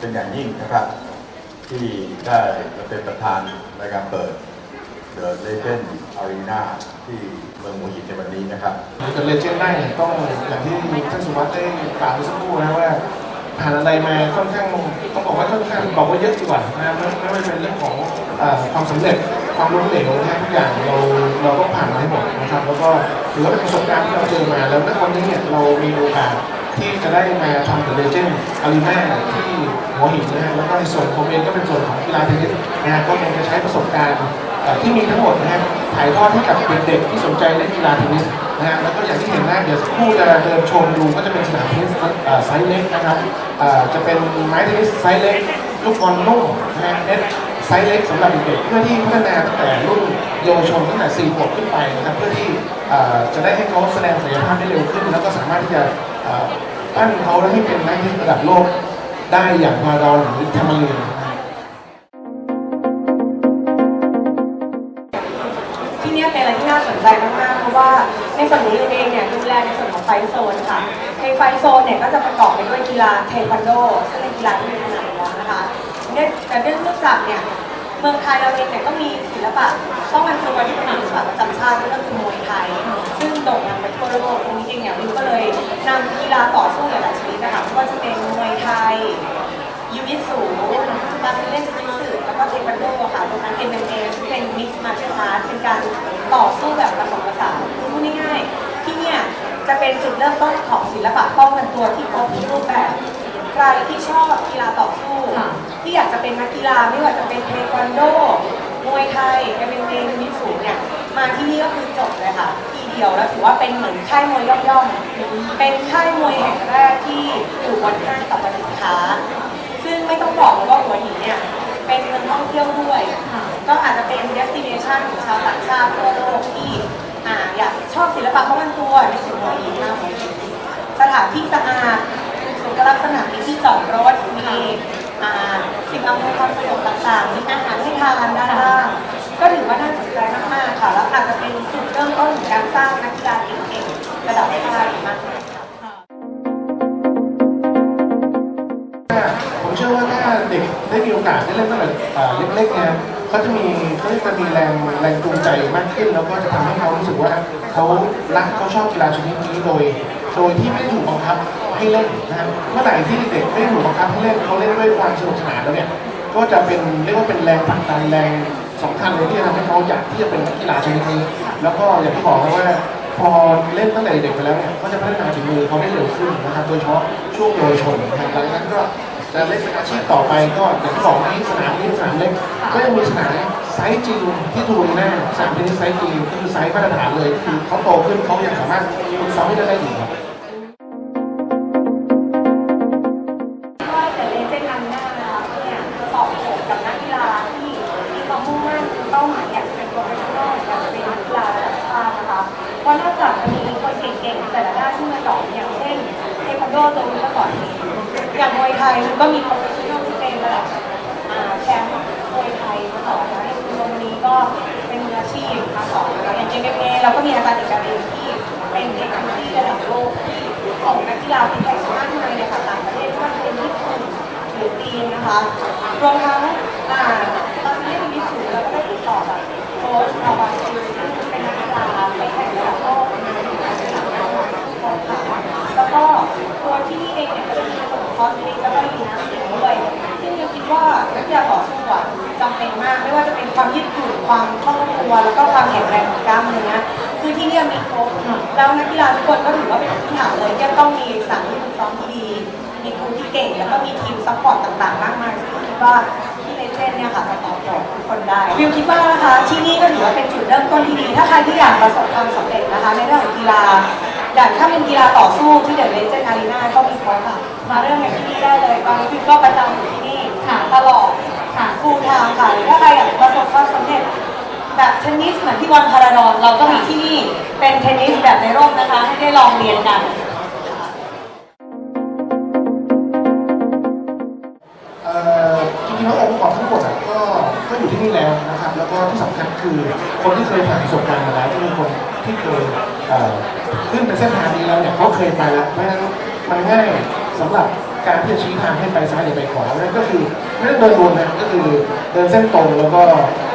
เป็นอย่างยิ่งนะครับ ที่ได้มาเป็นประธานในการเปิด The Legend Arena ที่เมืองหัวหินในวันนี้นะครับจะเลเจนด์ได้เนี่ยต้องอย่างที่ท่านสุวัสดิ์ได้กล่าวเมื่อสักครู่นะว่าผ่านอะไรมาค่อนข้างต้องบอกว่าค่อนข้างบอกว่าเยอะดีกว่านะไม่ไม่ว่าเป็นเรื่องของอความสำเร็จความล้มเหลวนะฮะทุกอย่างเราเราต้องผ่านมาให้หมดนะครับ แล้วก็ถือว่าเป็นประสบการณ์ที่เราเจอมาแล้วณวันนี้เนี่ยเรามีโอกาส ที่จะได้มาทำเดอะเลเจนด์อารีนาที่หัวหินนะฮะแล้วก็ในส่วนผมเองก็เป็นส่วนของกีฬาเทนนิสนะฮะก็คงจะใช้ประสบการณ์ที่มีทั้งหมดนะฮะถ่ายทอดให้กับเด็กๆที่สนใจเล่นกีฬาเทนนิสนะฮะแล้วก็อย่างที่เห็นนะเดี๋ยวคู่จะเดินชมดูก็จะเป็นสนามเทนนิสไซส์เล็กนะครับจะเป็นไม้เทนนิสไซส์เล็กลูกบอลนุ่มนะฮะเน็ตไซส์เล็กสำหรับเด็กเพื่อที่พัฒนาตั้งแต่รุ่นเยาวชนตั้งแต่4ขวบขึ้นไปนะครับเพื่อที่จะได้ให้เขาแสดงศักยภาพได้เร็วขึ้น แล้วก็สามารถที่จะ เอ่อปั้นเขาและให้เป็นนักเทนนิสระดับโลกได้อย่างพาราดอนหรือทามเรียนที่นี่เป็นอะไรที่น่าสนใจมากๆเพราะว่าในส่วนของเรื่องเองเนี่ยดูแลในส่วนของไฟโซนค่ะในไฟโซนเนี่ยก็จะประกอบไปด้วยกีฬาเทควันโดซึ่งเป็นกีฬาที่มีขนาดแล้วนะคะเนี่ยแต่เนื่องจากเนี่ยเมืองไทยเราเองเนี่ยก็มีศิลปะต้องกันตัวที่เป็นศิลปะประจำชาติก็คือมวยไทย ซึ่งโด่งดังไปทั่วโลกตรงนี้เองเนี่ยวิวก็เลย นำกีฬาต่อสู้หลายๆชนิดนะคะไม่ว่าจะเป็นมวยไทย ยูยิสูบราซิเลียนจิจิสึแล้วก็เทควันโดค่ะรวมทั้ง MMA ซึ่งเป็น Mixed Martial Arts เป็นการต่อสู้แบบผสมผสานคือพูดง่ายๆที่เนี่ยจะเป็นจุดเริ่มต้นของศิลปะป้องกันตัวที่ครบทุกรูปแบบใครที่ชอบกีฬาต่อสู้ ที่อยากจะเป็นนักกีฬาไม่ว่าจะเป็นเทควันโดมวยไทย MMA ยูยิสูเนี่ยมาที่นี่ก็คือจบเลยค่ะทีเดียวแล้วถือว่าเป็นเหมือนค่ายมวยย่อมๆเป็นค่ายมวยแห่งแรกที่อยู่บนห้างสรรพสินค้า ซึ่งไม่ต้องบอกเลยว่าหัวหินเนี่ยเป็นเมืองท่องเที่ยวด้วย ก็อาจจะเป็น destination ของชาวต่างชาติทั่วโลกที่อ่าอยากชอบศิลปะป้องกันตัวในสุดหัวหินมาหัวหิสถานที่สะอาดสุขลักษณะมีที่จอดรถมีอ่าสิ่งอำนวยความสะดวกต่างๆ มีอาหารให้ทานด้านล่างก็ถือว่าน่าสนใจ เด็กได้มีโอกาสได้เล่นตั้งแต่อ่าเล็กๆเนี่ยเขาจะมีเขาจะมีแรงแรงจูงใจมากขึ้น แล้วก็จะทำให้เขารู้สึกว่าเขารักเขาชอบกีฬาชนิดนี้โดย โดยที่ไม่ได้ถูกบังคับให้เล่นนะครับเมื่อไหร่ที่เด็กไม่ได้ถูกบังคับให้เล่นเขาเล่นด้วยความสนุกสนานแล้วเนี่ยก็จะเป็นเรียกว่าเป็นแรงผลักดันแรงสำคัญเลยที่จะทำให้เขาอยากที่จะเป็นนักกีฬาชนิดนี้ แล้วก็อย่างที่บอกนะว่า พอเล่นตั้งแต่เด็กไปแล้วเนี่ยก็จะพัฒนาฝีมือเขาได้เร็วขึ้นนะครับโดยเฉพาะช่วงเยาวชนนะครับหลังจากนั้นก็ จะเล่นเป็นอาชีพต่อไปก็อย่างที่บอกนี้สนามนี้สนามเล็กก็ยังมีสนามไซส์จริงที่ทูริน่าสนามเทนนิสไซส์จริงก็คือไซส์มาตรฐานเลยคือเขาโตขึ้นเขายังสามารถฝึกซ้อมให้ได้ได้อีกครับ ไทยก็มีโปรเฟชชั่นที่เป็นระดับอ่าแชมป์มวยไทยมาสอนนะอย่างคุณโรมนีก็เป็นมืออาชีพมาสอนนะคะอย่าง MMA เราก็มีอาจารย์เอกการเองที่เป็นเด็กที่ระดับโลกที่ส่งนักกีฬาไปแข่งขันมากมายในต่างประเทศไม่ว่าจะเป็นญี่ปุ่นหรือจีนนะคะรวมทั้งอ่าตอนนี้มีสูงแล้วก็ได้ติดต่อกับโค้ชเราบางคนซึ่งเป็นนักกีฬาไปแข่งระดับโลกในการแข่งขันทุกคนค่ะแล้วก็ตัวที่นี่เองเนี่ยก็ จะมีส่นคอสติกแล้วก็ยิมนาสติกด้วยซึ่งยังคิดว่านักกีฬาต่อสู้อะจำเป็นมาก ไม่ว่าจะเป็นความยืดหยุ่นความคล่องตัวแล้วก็ความแข็งแรงของกล้ามเนื้อคือที่เนี่ยมีครบแล้วนักกีฬาทุกคนก็ถือว่าเป็นพื้นฐานเลยที่ต้องมีสถานที่ฝึกซ้อมที่ดีมีครูที่เก่ง แล้วก็มีทีมซัพพอร์ตต่างๆ มากมายซึ่งคิดว่าที่เลเจนด์เนี่ยค่ะจะตอบโจทย์ทุกคนได้วิวคิดว่านะคะที่นี่ก็ถือว่าเป็นจุดเริ่มต้นที่ดี ถ้าใครที่อยากประสบความสำเร็จนะคะในเรื่องของกีฬาอย่างถ้าเป็นกีฬาต่อสู้ที่เดอะเลเจนด์อารีนาก็มีครบค่ะ มาเรื่องอย่างที่นี่ได้เลย ตอนนี้วิวก็ประจำอยู่ที่นี่ตลอดค่ะฟูลไทม์ค่ะหรือถ้าใครอยากประสบความสำเร็จแบบเทนนิสเหมือนที่วันพาราดอนเราก็มีที่นี่เป็นเทนนิสแบบในร่มนะคะ ให้ได้ลองเรียนกันเอ่อจริงๆแล้วองค์ประกอบทั้งหมดอะก็ก็อยู่ที่นี่แล้วนะครับ แล้วก็ที่สำคัญคือคนที่เคยผ่านประสบการณ์มาแล้วก็คือคนที่เคยเอ่อขึ้นในเส้นทางนี้แล้วเนี่ยเขาเคยไปแล้วเพราะฉะนั้นมันง่าย สำหรับการที่จะชี้ทางให้ไปซ้ายหรือไปขวานั่นก็คือไม่ต้องเดินวนนะก็คือเดินเส้นตรงแล้วก็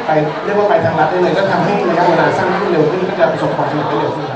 ไปเรียกว่าไปทางลัดได้เลย ก็ทำให้ระยะเวลาสั้นขึ้นเร็วขึ้นก็จะประสบความสำเร็จได้เร็วขึ้นครับ